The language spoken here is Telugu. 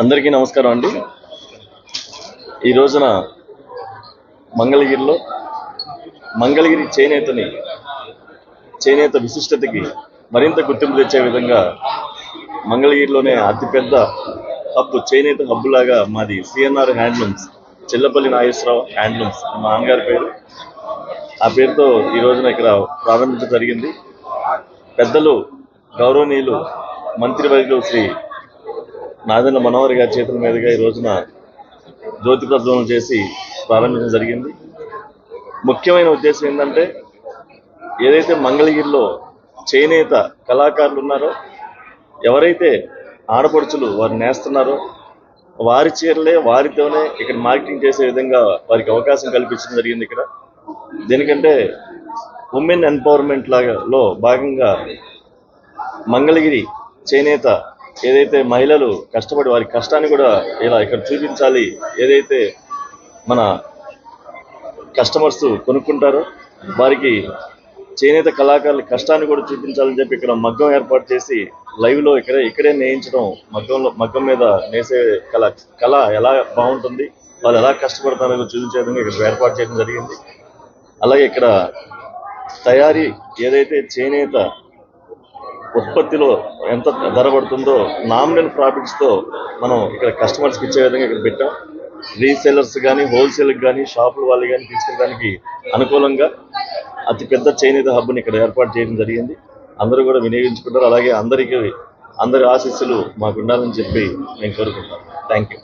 అందరికీ నమస్కారం అండి. ఈ రోజున మంగళగిరిలో మంగళగిరి చేనేతని చేనేత విశిష్టతకి మరింత గుర్తింపు తెచ్చే విధంగా మంగళగిరిలోనే అతిపెద్ద హబ్ చేనేత హబ్బులాగా లాగా మాది CNR handlooms Chellapalli Nageswararao handlooms మా నాన్నగారి పేరు. ఆ పేరుతో ఈ రోజున ఇక్కడ ప్రారంభించడం జరిగింది. పెద్దలు గౌరవనీయులు మంత్రివర్యులు శ్రీ నాదన్న మనోహర్ గారి చేతుల మీదుగా ఈ రోజున జ్యోతి ప్రజ్వలన చేసి ప్రారంభించడం జరిగింది. ముఖ్యమైన ఉద్దేశం ఏంటంటే ఏదైతే మంగళగిరిలో చేనేత కళాకారులు ఉన్నారో ఎవరైతే ఆడపడుచులు వారు నేస్తున్నారో వారి చీరలే వారితోనే ఇక్కడ మార్కెటింగ్ చేసే విధంగా వారికి అవకాశం కల్పించడం జరిగింది ఇక్కడ. దేనికంటే ఉమెన్ ఎంపవర్మెంట్ లాగా లో భాగంగా మంగళగిరి చేనేత ఏదైతే మహిళలు కష్టపడి వారి కష్టాన్ని కూడా ఇలా ఇక్కడ చూపించాలి ఏదైతే మన కస్టమర్స్ కొనుక్కుంటారో వారికి చేనేత కళాకారుల కష్టాన్ని కూడా చూపించాలని చెప్పి ఇక్కడ మగ్గం ఏర్పాటు చేసి లైవ్లో ఇక్కడే ఇక్కడే నేయించడం మగ్గంలో మగ్గం మీద నేసే కళ కళ ఎలా బాగుంటుంది వాళ్ళు ఎలా కష్టపడతారో చూపించే విధంగా ఇక్కడ ఏర్పాటు చేయడం జరిగింది. అలాగే ఇక్కడ తయారీ ఏదైతే చేనేత ఉత్పత్తిలో ఎంత ధర పడుతుందో నామినల్ ప్రాఫిట్స్తో మనం ఇక్కడ కస్టమర్స్కి ఇచ్చే విధంగా ఇక్కడ పెట్టాం. రీసేలర్స్ కానీ హోల్సేల్కి కానీ షాపుల వాళ్ళు కానీ తీసుకెళ్ళడానికి అనుకూలంగా అతి పెద్ద చేనేత హబ్ని ఇక్కడ ఏర్పాటు చేయడం జరిగింది. అందరూ కూడా వినియోగించుకుంటారు. అలాగే అందరికీ అందరి ఆశీస్సులు మాకు ఉండాలని చెప్పి నేను కోరుకుంటాను థ్యాంక్ యూ